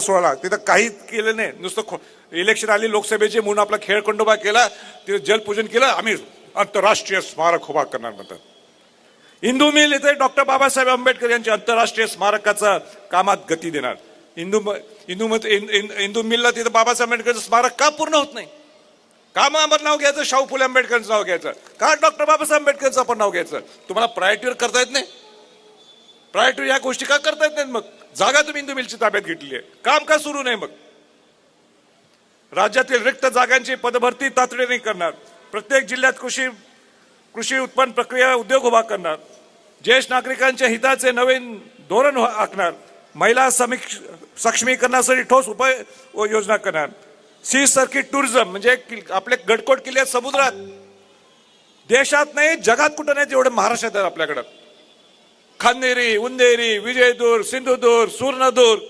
सोहळा. तिथं काहीच केलं नाही. नुसतं खो- इलेक्शन आली लोकसभेचे म्हणून आपला खेळ खंडोबा केला तिथे जलपूजन केलं आम्ही आंतरराष्ट्रीय स्मारक उभा करणार म्हणतात. हिंदू मिल इथे डॉक्टर बाबासाहेब आंबेडकर यांच्या आंतरराष्ट्रीय स्मारकाचा कामात गती देणार. हिंदू म- हिंदू हिंदू मिलला तिथं बाबासाहेब आंबेडकरचं स्मारक का पूर्ण होत नाही? का मग नाव घ्यायचं? शाहू फुले आंबेडकरचं नाव घ्यायचं. का डॉक्टर बाबासाहेब आंबेडकरचं आपण नाव घ्यायचं? तुम्हाला प्रायोरिटीवर करता येत नाही? प्रायोरिटी या गोष्टी का करता येत नाहीत मग? जागा तुम्ही इंदू मिलची ताब्यात घेतली आहे. काम का सुरू नाही मग? राज्यातील रिक्त जागांची पदभरती तातडीने करणार. प्रत्येक जिल्ह्यात कृषी कृषी उत्पन्न प्रक्रिया उद्योग उभा करणार. ज्येष्ठ नागरिकांच्या हिताचे नवीन धोरण आखणार. महिला समीक्ष सक्षमीकरणासाठी ठोस उपाय व योजना करणार. सी सर्किट टुरिझम म्हणजे आपले गडकोट किल्ले समुद्रात. देशात नाही जगात कुठं नाही तेवढे महाराष्ट्रात आहेत आपल्याकडं. ಕನ್ನೇರಿ ಉಂದೇರಿ ವಿಜಯದೂರ್ ಸಿಂಧುದೂರ್ ಸೂರ್ನದೂರ್